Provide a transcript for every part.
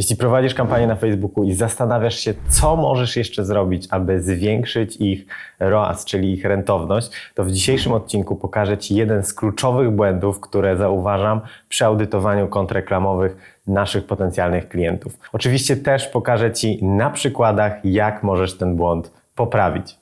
Jeśli prowadzisz kampanię na Facebooku i zastanawiasz się, co możesz jeszcze zrobić, aby zwiększyć ich ROAS, czyli ich rentowność, to w dzisiejszym odcinku pokażę Ci jeden z kluczowych błędów, które zauważam przy audytowaniu kont reklamowych naszych potencjalnych klientów. Oczywiście też pokażę Ci na przykładach, jak możesz ten błąd poprawić.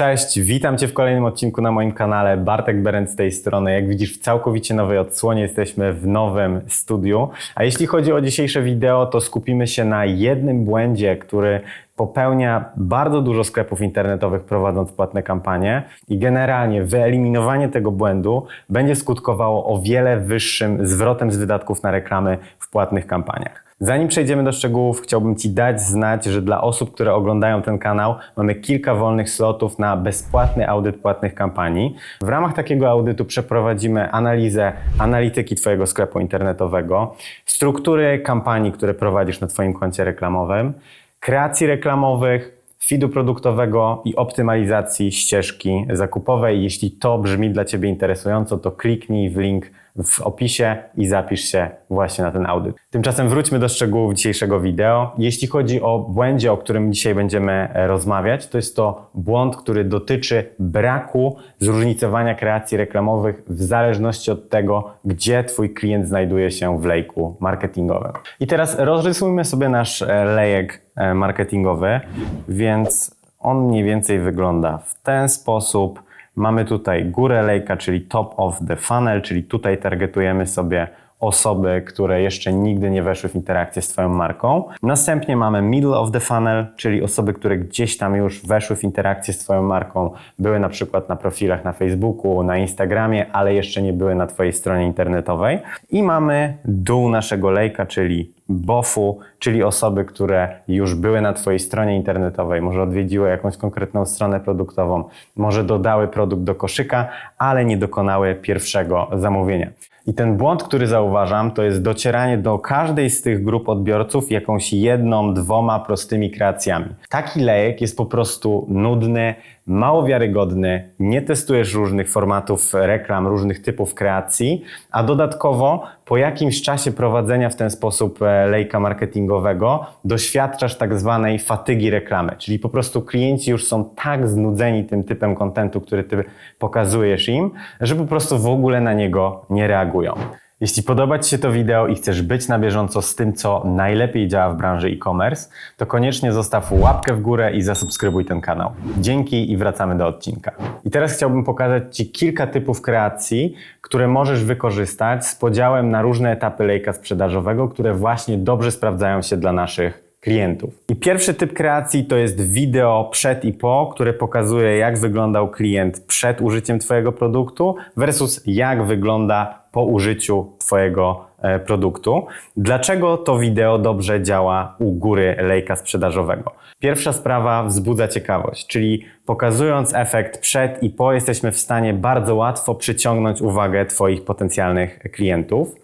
Cześć, witam Cię w kolejnym odcinku na moim kanale. Bartek Berend z tej strony. Jak widzisz, w całkowicie nowej odsłonie jesteśmy w nowym studiu. A jeśli chodzi o dzisiejsze wideo, to skupimy się na jednym błędzie, który popełnia bardzo dużo sklepów internetowych prowadząc płatne kampanie i generalnie wyeliminowanie tego błędu będzie skutkowało o wiele wyższym zwrotem z wydatków na reklamy w płatnych kampaniach. Zanim przejdziemy do szczegółów, chciałbym Ci dać znać, że dla osób, które oglądają ten kanał, mamy kilka wolnych slotów na bezpłatny audyt płatnych kampanii. W ramach takiego audytu przeprowadzimy analizę analityki Twojego sklepu internetowego, struktury kampanii, które prowadzisz na Twoim koncie reklamowym, kreacji reklamowych, feedu produktowego i optymalizacji ścieżki zakupowej. Jeśli to brzmi dla Ciebie interesująco, to kliknij w link w opisie i zapisz się właśnie na ten audyt. Tymczasem wróćmy do szczegółów dzisiejszego wideo. Jeśli chodzi o błędzie, o którym dzisiaj będziemy e, rozmawiać, to jest to błąd, który dotyczy braku zróżnicowania kreacji reklamowych w zależności od tego, gdzie Twój klient znajduje się w lejku marketingowym. I teraz rozrysujmy sobie nasz e, lejek e, marketingowy, więc on mniej więcej wygląda w ten sposób. Mamy tutaj górę lejka, czyli top of the funnel, czyli tutaj targetujemy sobie osoby, które jeszcze nigdy nie weszły w interakcję z Twoją marką. Następnie mamy middle of the funnel, czyli osoby, które gdzieś tam już weszły w interakcję z Twoją marką, były na przykład na profilach na Facebooku, na Instagramie, ale jeszcze nie były na Twojej stronie internetowej. I mamy dół naszego lejka, czyli BOF-u, czyli osoby, które już były na Twojej stronie internetowej, może odwiedziły jakąś konkretną stronę produktową, może dodały produkt do koszyka, ale nie dokonały pierwszego zamówienia. I ten błąd, który zauważam, to jest docieranie do każdej z tych grup odbiorców jakąś jedną, dwoma prostymi kreacjami. Taki lejek jest po prostu nudny, mało wiarygodny, nie testujesz różnych formatów reklam, różnych typów kreacji, a dodatkowo po jakimś czasie prowadzenia w ten sposób e, lejka marketingowego doświadczasz tak zwanej fatygi reklamy, czyli po prostu klienci już są tak znudzeni tym typem kontentu, który ty pokazujesz im, że po prostu w ogóle na niego nie reagują. Jeśli podoba Ci się to wideo i chcesz być na bieżąco z tym, co najlepiej działa w branży e-commerce, to koniecznie zostaw łapkę w górę i zasubskrybuj ten kanał. Dzięki i wracamy do odcinka. I teraz chciałbym pokazać Ci kilka typów kreacji, które możesz wykorzystać z podziałem na różne etapy lejka sprzedażowego, które właśnie dobrze sprawdzają się dla naszych klientów. I pierwszy typ kreacji to jest wideo przed i po, które pokazuje, jak wyglądał klient przed użyciem Twojego produktu versus jak wygląda po użyciu Twojego e, produktu. Dlaczego to wideo dobrze działa u góry lejka sprzedażowego? Pierwsza sprawa wzbudza ciekawość, czyli pokazując efekt przed i po, jesteśmy w stanie bardzo łatwo przyciągnąć uwagę Twoich potencjalnych klientów.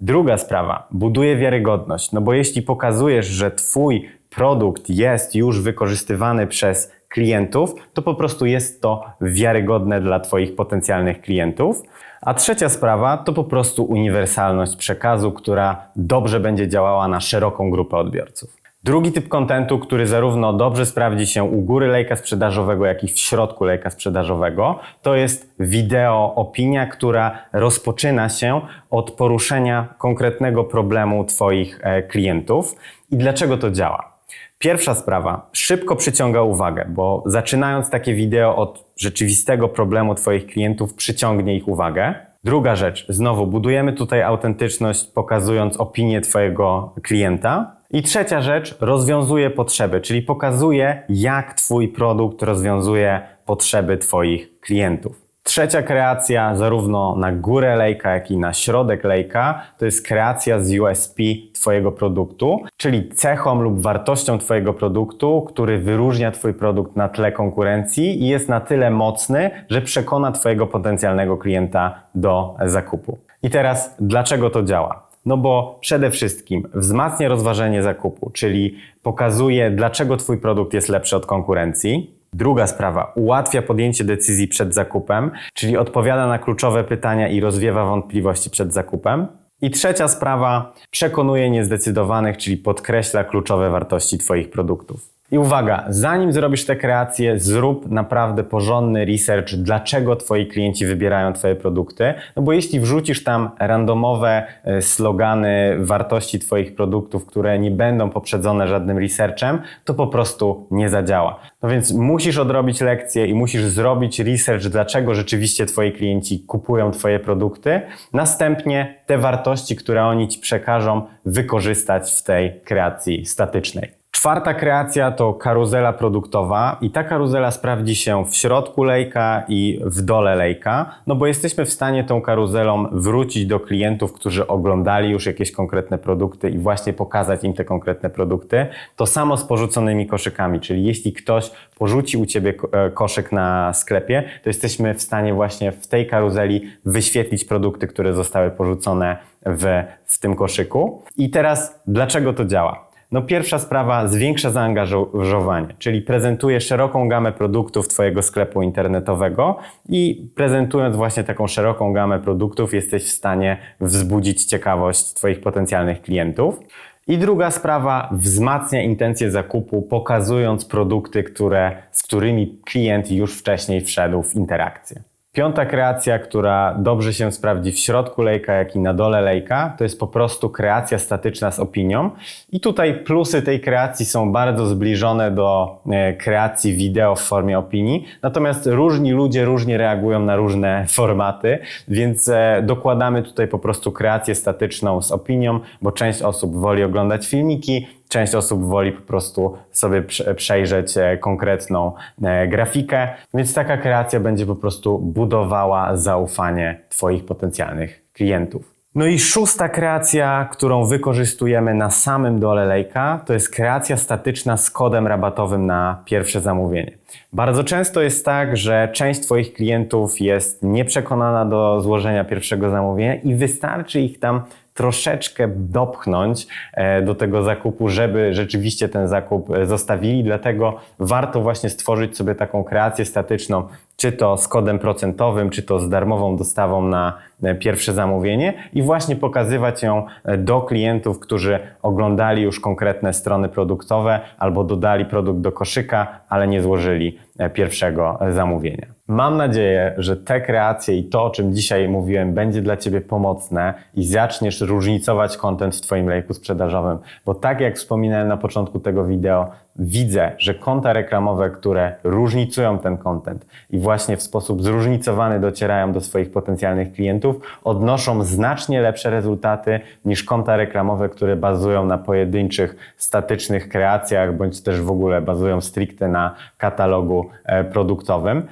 Druga sprawa, buduje wiarygodność, no bo jeśli pokazujesz, że Twój produkt jest już wykorzystywany przez klientów, to po prostu jest to wiarygodne dla Twoich potencjalnych klientów. A trzecia sprawa to po prostu uniwersalność przekazu, która dobrze będzie działała na szeroką grupę odbiorców. Drugi typ kontentu, który zarówno dobrze sprawdzi się u góry lejka sprzedażowego, jak i w środku lejka sprzedażowego, to jest wideo opinia, która rozpoczyna się od poruszenia konkretnego problemu Twoich e, klientów. I dlaczego to działa? Pierwsza sprawa, szybko przyciąga uwagę, bo zaczynając takie wideo od rzeczywistego problemu Twoich klientów, przyciągnie ich uwagę. Druga rzecz, znowu budujemy tutaj autentyczność, pokazując opinię Twojego klienta. I trzecia rzecz, rozwiązuje potrzeby, czyli pokazuje, jak Twój produkt rozwiązuje potrzeby Twoich klientów. Trzecia kreacja, zarówno na górę lejka, jak i na środek lejka, to jest kreacja z USP Twojego produktu, czyli cechą lub wartością Twojego produktu, który wyróżnia Twój produkt na tle konkurencji i jest na tyle mocny, że przekona Twojego potencjalnego klienta do zakupu. I teraz, dlaczego to działa? No bo przede wszystkim wzmacnia rozważenie zakupu, czyli pokazuje, dlaczego Twój produkt jest lepszy od konkurencji. Druga sprawa, ułatwia podjęcie decyzji przed zakupem, czyli odpowiada na kluczowe pytania i rozwiewa wątpliwości przed zakupem. I trzecia sprawa, przekonuje niezdecydowanych, czyli podkreśla kluczowe wartości Twoich produktów. I uwaga, zanim zrobisz te kreacje, zrób naprawdę porządny research, dlaczego Twoi klienci wybierają Twoje produkty. No bo jeśli wrzucisz tam randomowe e, slogany wartości Twoich produktów, które nie będą poprzedzone żadnym researchem, to po prostu nie zadziała. No więc musisz odrobić lekcję i musisz zrobić research, dlaczego rzeczywiście Twoi klienci kupują Twoje produkty. Następnie te wartości, które oni Ci przekażą, wykorzystać w tej kreacji statycznej. Czwarta kreacja to karuzela produktowa i ta karuzela sprawdzi się w środku lejka i w dole lejka, no bo jesteśmy w stanie tą karuzelą wrócić do klientów, którzy oglądali już jakieś konkretne produkty i właśnie pokazać im te konkretne produkty. To samo z porzuconymi koszykami, czyli jeśli ktoś porzuci u Ciebie e, koszyk na sklepie, to jesteśmy w stanie właśnie w tej karuzeli wyświetlić produkty, które zostały porzucone w, w tym koszyku. I teraz dlaczego to działa? No pierwsza sprawa zwiększa zaangażowanie, czyli prezentuje szeroką gamę produktów Twojego sklepu internetowego i prezentując właśnie taką szeroką gamę produktów jesteś w stanie wzbudzić ciekawość Twoich potencjalnych klientów. I druga sprawa wzmacnia intencje zakupu, pokazując produkty, które, z którymi klient już wcześniej wszedł w interakcję. Piąta kreacja, która dobrze się sprawdzi w środku lejka, jak i na dole lejka, to jest po prostu kreacja statyczna z opinią. I tutaj plusy tej kreacji są bardzo zbliżone do e, kreacji wideo w formie opinii. Natomiast różni ludzie różnie reagują na różne formaty, więc e, dokładamy tutaj po prostu kreację statyczną z opinią, bo część osób woli oglądać filmiki, Część osób woli po prostu sobie prze- przejrzeć e, konkretną e, grafikę, więc taka kreacja będzie po prostu budowała zaufanie Twoich potencjalnych klientów. No i szósta kreacja, którą wykorzystujemy na samym dole lejka, to jest kreacja statyczna z kodem rabatowym na pierwsze zamówienie. Bardzo często jest tak, że część Twoich klientów jest nieprzekonana do złożenia pierwszego zamówienia i wystarczy ich tam troszeczkę dopchnąć e, do tego zakupu, żeby rzeczywiście ten zakup e, zostawili. Dlatego warto właśnie stworzyć sobie taką kreację statyczną, czy to z kodem procentowym, czy to z darmową dostawą na e, pierwsze zamówienie i właśnie pokazywać ją do klientów, którzy oglądali już konkretne strony produktowe albo dodali produkt do koszyka, ale nie złożyli pierwszego zamówienia. Mam nadzieję, że te kreacje i to, o czym dzisiaj mówiłem, będzie dla Ciebie pomocne i zaczniesz różnicować content w Twoim lejku sprzedażowym, bo tak jak wspominałem na początku tego wideo, widzę, że konta reklamowe, które różnicują ten content i właśnie w sposób zróżnicowany docierają do swoich potencjalnych klientów, odnoszą znacznie lepsze rezultaty niż konta reklamowe, które bazują na pojedynczych, statycznych kreacjach, bądź też w ogóle bazują stricte na katalogu e, produktowym.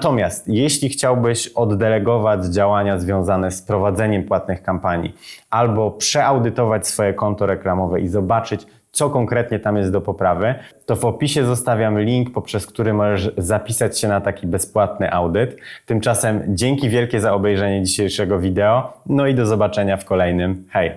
Natomiast jeśli chciałbyś oddelegować działania związane z prowadzeniem płatnych kampanii albo przeaudytować swoje konto reklamowe i zobaczyć, co konkretnie tam jest do poprawy, to w opisie zostawiam link, poprzez który możesz zapisać się na taki bezpłatny audyt. Tymczasem dzięki wielkie za obejrzenie dzisiejszego wideo, no i do zobaczenia w kolejnym. Hej!